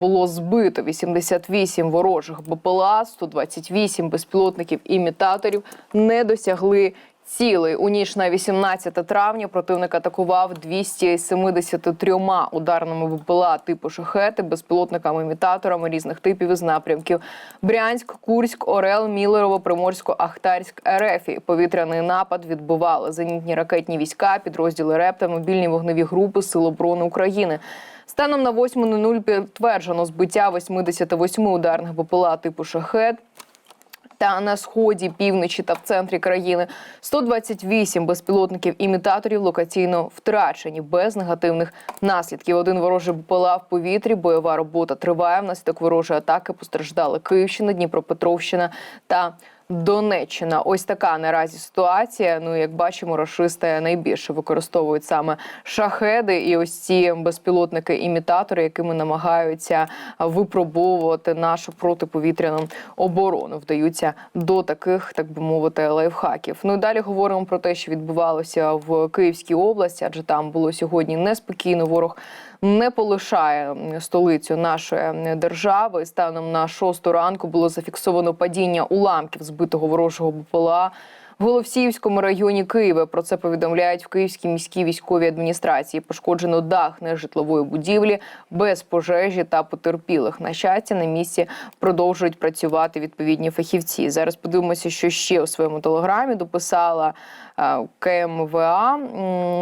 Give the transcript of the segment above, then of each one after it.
було збито 88 ворожих БПЛА, 128 безпілотників імітаторів не досягли цілей. У ніч на 18 травня противник атакував 273 ударними БПЛА типу шахети, безпілотниками імітаторами різних типів із напрямків: Брянськ, Курськ, Орел, Мілерово, Приморсько, Ахтарськ, РФ. І Повітряний напад відбували зенітні ракетні війська, підрозділи РЕП та мобільні вогневі групи Сил оборони України. Станом на 8.00 підтверджено збиття 88 ударних БПЛА типу шахет. Та на сході, півночі та в центрі країни 128 безпілотників імітаторів локаційно втрачені без негативних наслідків. Один ворожий БПЛА в повітрі. Бойова робота триває. Внаслідок ворожої атаки постраждали Київщина, Дніпропетровщина та Донеччина. Ось така наразі ситуація. Ну як бачимо, рашисти найбільше використовують саме шахеди і ось ці безпілотники-імітатори, якими намагаються випробовувати нашу протиповітряну оборону. Вдаються до таких, так би мовити, лайфхаків. Ну і далі говоримо про те, що відбувалося в Київській області, адже там було сьогодні неспокійно. Ворог не полишає столицю нашої держави. Станом на шосту ранку було зафіксовано падіння уламків збитого ворожого БПЛА. В Голосіївському районі Києва про це повідомляють в Київській міській військовій адміністрації. Пошкоджено дах нежитлової будівлі без пожежі та потерпілих. На щастя, на місці продовжують працювати відповідні фахівці. Зараз подивимося, що ще у своєму телеграмі дописала КМВА.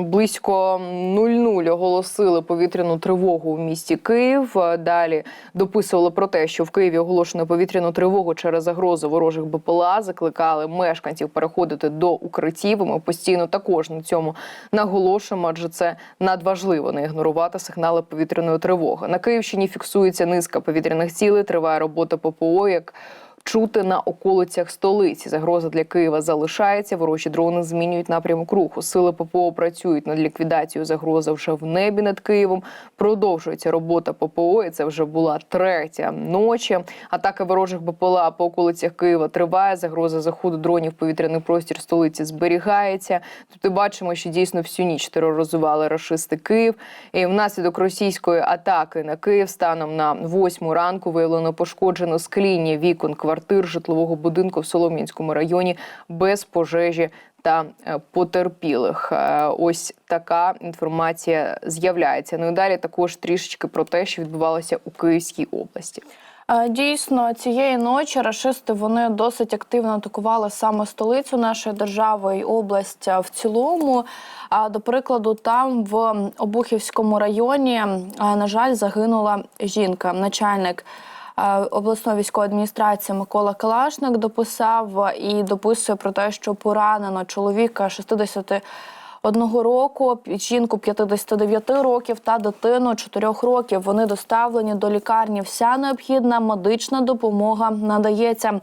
Близько 00 оголосили повітряну тривогу в місті Київ. Е, Далі дописували про те, що в Києві оголошено повітряну тривогу через загрозу ворожих БПЛА. Закликали мешканців переходити до укриттів. Ми постійно також на цьому наголошуємо, адже це надважливо не ігнорувати сигнали повітряної тривоги. На Київщині фіксується низка повітряних цілей. Триває робота ППО. як Чути на околицях столиці загроза для Києва залишається. Ворожі дрони змінюють напрямок руху. Сили ППО працюють над ліквідацією загрози вже в небі над Києвом. Продовжується робота ППО. і Це вже була третя ночі. Атака ворожих БПЛА по околицях Києва триває. Загроза заходу дронів в повітряний простір столиці зберігається. Тобто бачимо, що дійсно всю ніч тероризували рашисти Київ. І внаслідок російської атаки на Київ станом на восьму ранку виявлено пошкоджено скління вікон квартир житлового будинку в Солом'янському районі без пожежі та е, потерпілих. Е, Ось така інформація з'являється. Ну і далі також трішечки про те, що відбувалося у Київській області. Е, Дійсно, цієї ночі рашисти вони досить активно атакували саме столицю нашої держави і область в цілому. А до прикладу, там в Обухівському районі, на жаль, загинула жінка, начальник. Обласної військової адміністрації Микола Калашник дописав і дописує про те, що поранено чоловіка 60 одного року, жінку 59 років та дитину 4 років. Вони доставлені до лікарні. Вся необхідна медична допомога надається.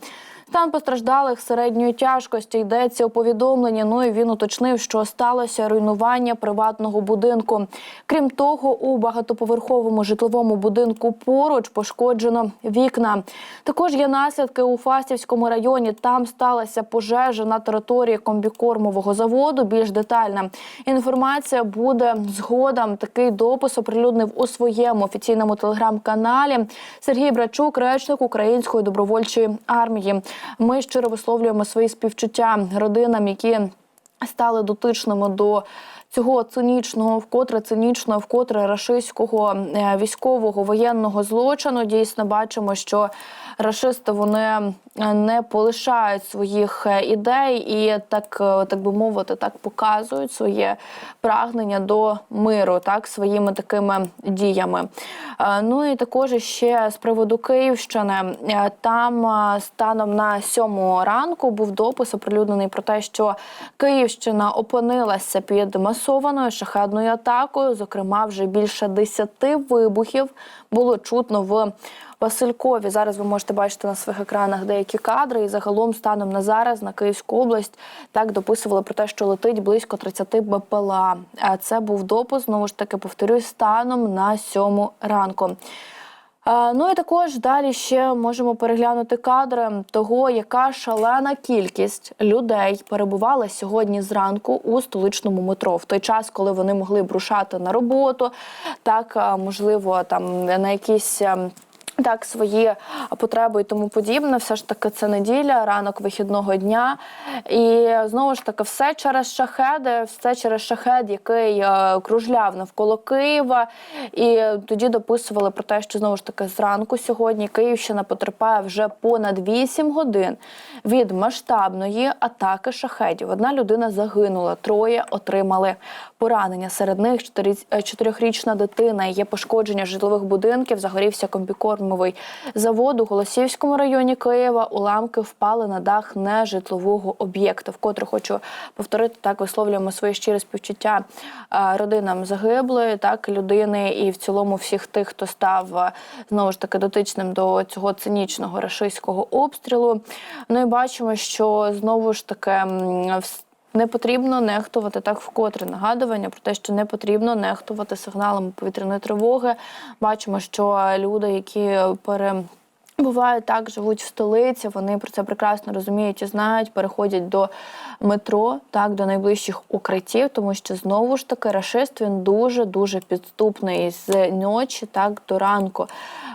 Стан постраждалих середньої тяжкості йдеться у повідомленні. Ну і він уточнив, що сталося руйнування приватного будинку. Крім того, у багатоповерховому житловому будинку поруч пошкоджено вікна. Також є наслідки у Фастівському районі. Там сталася пожежа на території комбікормового заводу. Більш детальна інформація буде згодом. Такий допис оприлюднив у своєму офіційному телеграм-каналі Сергій Брачук, речник Української добровольчої армії. Ми щиро висловлюємо свої співчуття родинам, які стали дотичними до. Цього цинічного, вкотре цинічного, вкотре рашистського е, військового воєнного злочину дійсно бачимо, що рашисти вони е, не полишають своїх е, ідей і так, так би мовити, так показують своє прагнення до миру, так своїми такими діями. Ну і також ще з приводу Київщини. Там станом на сьому ранку був допис оприлюднений про те, що Київщина опинилася під масованою шахедною атакою. Зокрема, вже більше десяти вибухів було чутно в Василькові. Зараз ви можете бачити на своїх екранах деякі кадри. І загалом станом на зараз на Київську область так дописували про те, що летить близько 30 БПЛА. Це був допис, знову ж таки повторюсь, станом на сьому ранку. Ну і також далі ще можемо переглянути кадри того, яка шалена кількість людей перебувала сьогодні зранку у столичному метро в той час, коли вони могли б рушати на роботу, так можливо, там на якісь. Так, свої потреби і тому подібне. Все ж таки, це неділя, ранок вихідного дня. І знову ж таки, все через шахеди, все через шахед, який е, кружляв навколо Києва. І тоді дописували про те, що знову ж таки зранку сьогодні Київщина потерпає вже понад 8 годин від масштабної атаки шахедів. Одна людина загинула, троє отримали поранення. Серед них чотири- е, дитина. Є пошкодження житлових будинків. Загорівся комбікормовий завод у Голосіївському районі Києва. Уламки впали на дах нежитлового об'єкта. Вкотре хочу повторити так, висловлюємо своє щире співчуття родинам загиблої, так людини, і в цілому всіх тих, хто став знову ж таки дотичним до цього цинічного рашистського обстрілу. Ну і бачимо, що знову ж таки. Не потрібно нехтувати так вкотре нагадування про те, що не потрібно нехтувати сигналами повітряної тривоги. Бачимо, що люди, які пере Бувають так, живуть в столиці, вони про це прекрасно розуміють і знають, переходять до метро, так, до найближчих укриттів, тому що знову ж таки рашист він дуже дуже підступний з ночі, так до ранку.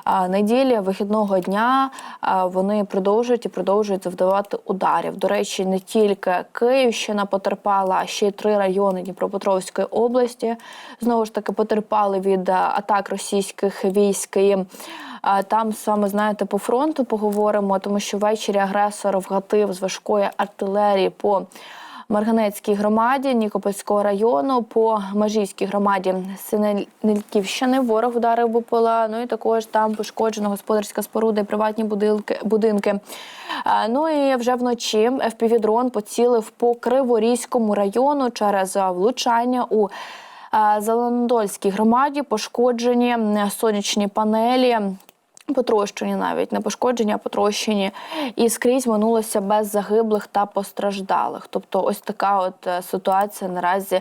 А неділі, вихідного дня вони продовжують і продовжують завдавати ударів. До речі, не тільки Київщина потерпала, а ще й три райони Дніпропетровської області. Знову ж таки потерпали від атак російських військ. І Там саме знаєте по фронту поговоримо, тому що ввечері агресор вгатив з важкої артилерії по Марганецькій громаді Нікопольського району, по Межівській громаді Синельківщини. Ворог вдарив БПЛА. Ну і також там пошкоджено господарська споруда і приватні будинки. будинки. Ну і вже вночі FPV-дрон поцілив по Криворізькому району через влучання у а, Зеленодольській громаді. Пошкоджені сонячні панелі. Потрощені навіть не пошкоджені, а потрощені, і скрізь минулося без загиблих та постраждалих. Тобто, ось така от е, ситуація наразі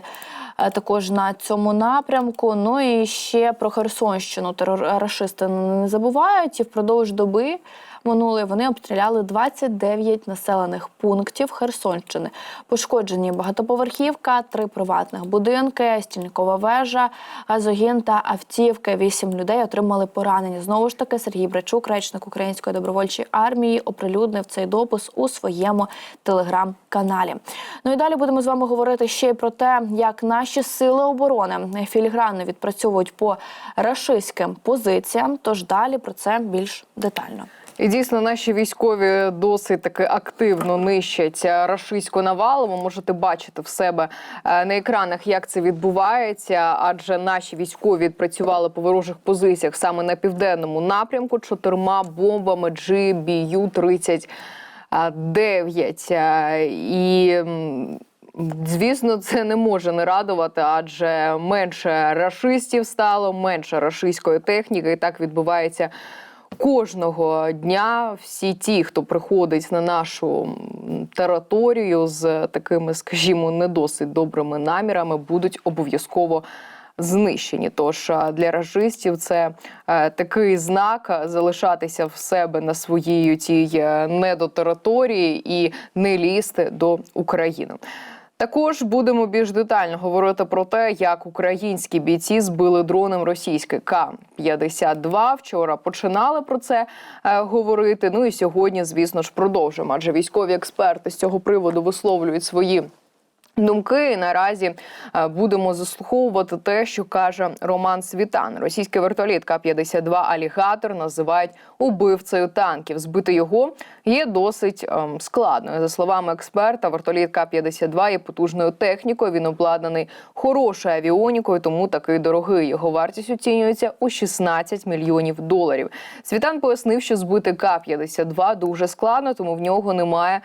е, також на цьому напрямку. Ну і ще про Херсонщину терорашисти не забувають і впродовж доби. Минулої вони обстріляли 29 населених пунктів Херсонщини. Пошкоджені багатоповерхівка, три приватних будинки, стільникова вежа, газогін та автівки. Вісім людей отримали поранення. Знову ж таки, Сергій Брачук, речник Української добровольчої армії, оприлюднив цей допис у своєму телеграм-каналі. Ну і далі будемо з вами говорити ще й про те, як наші сили оборони філігранно відпрацьовують по рашистським позиціям. Тож далі про це більш детально. І дійсно наші військові досить таки активно нищать рашистську навалу. Ви можете бачити в себе е, на екранах, як це відбувається, адже наші військові відпрацювали по ворожих позиціях саме на південному напрямку чотирма бомбами GBU-30 9. Е, І звісно, це не може не радувати, адже менше рашистів стало, менше рашистської техніки, і так відбувається. Кожного дня всі ті, хто приходить на нашу територію з такими, скажімо, не досить добрими намірами, будуть обов'язково знищені. Тож для рашистів це е, такий знак залишатися в себе на своїй тій е, недотериторії і не лізти до України. Також будемо більш детально говорити про те, як українські бійці збили дроном російське К-52. Вчора починали про це е, говорити. Ну і сьогодні, звісно ж, продовжимо. Адже військові експерти з цього приводу висловлюють свої. Думки наразі е, будемо заслуховувати те, що каже Роман Світан. Російський вертоліт К-52 алігатор називають убивцею танків. Збити його є досить ем, складно. За словами експерта, вертоліт К-52 є потужною технікою. Він обладнаний хорошою авіонікою, тому такий дорогий. Його вартість оцінюється у 16 мільйонів доларів. Світан пояснив, що збити К-52 дуже складно, тому в нього немає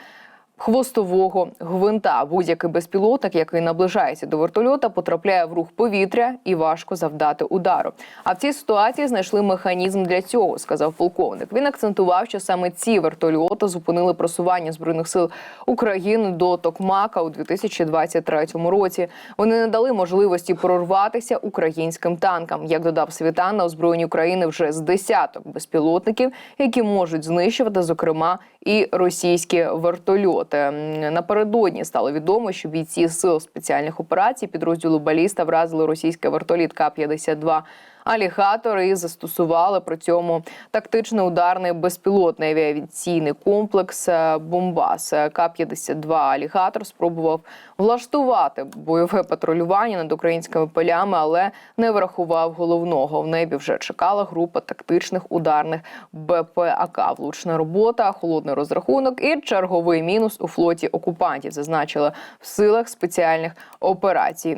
хвостового гвинта. Будь-який безпілотник, який наближається до вертольота, потрапляє в рух повітря і важко завдати удару. А в цій ситуації знайшли механізм для цього, сказав полковник. Він акцентував, що саме ці вертольоти зупинили просування збройних сил України до Токмака у 2023 році. Вони не дали можливості прорватися українським танкам. Як додав Світан, на озброєнні України вже з десяток безпілотників, які можуть знищувати, зокрема, і російські вертольоти. М, Напередодні стало відомо, що бійці сил спеціальних операцій підрозділу Баліста вразили російський вертоліт К-52 Алігатор і застосували при цьому тактично ударний безпілотний авіаційний комплекс е, Бомбас. Е, К-52 Алігатор спробував влаштувати бойове патрулювання над українськими полями, але не врахував головного. В небі вже чекала група тактичних ударних БПАК. Влучна робота, холодний розрахунок і черговий мінус у флоті окупантів. Зазначили в силах спеціальних операцій.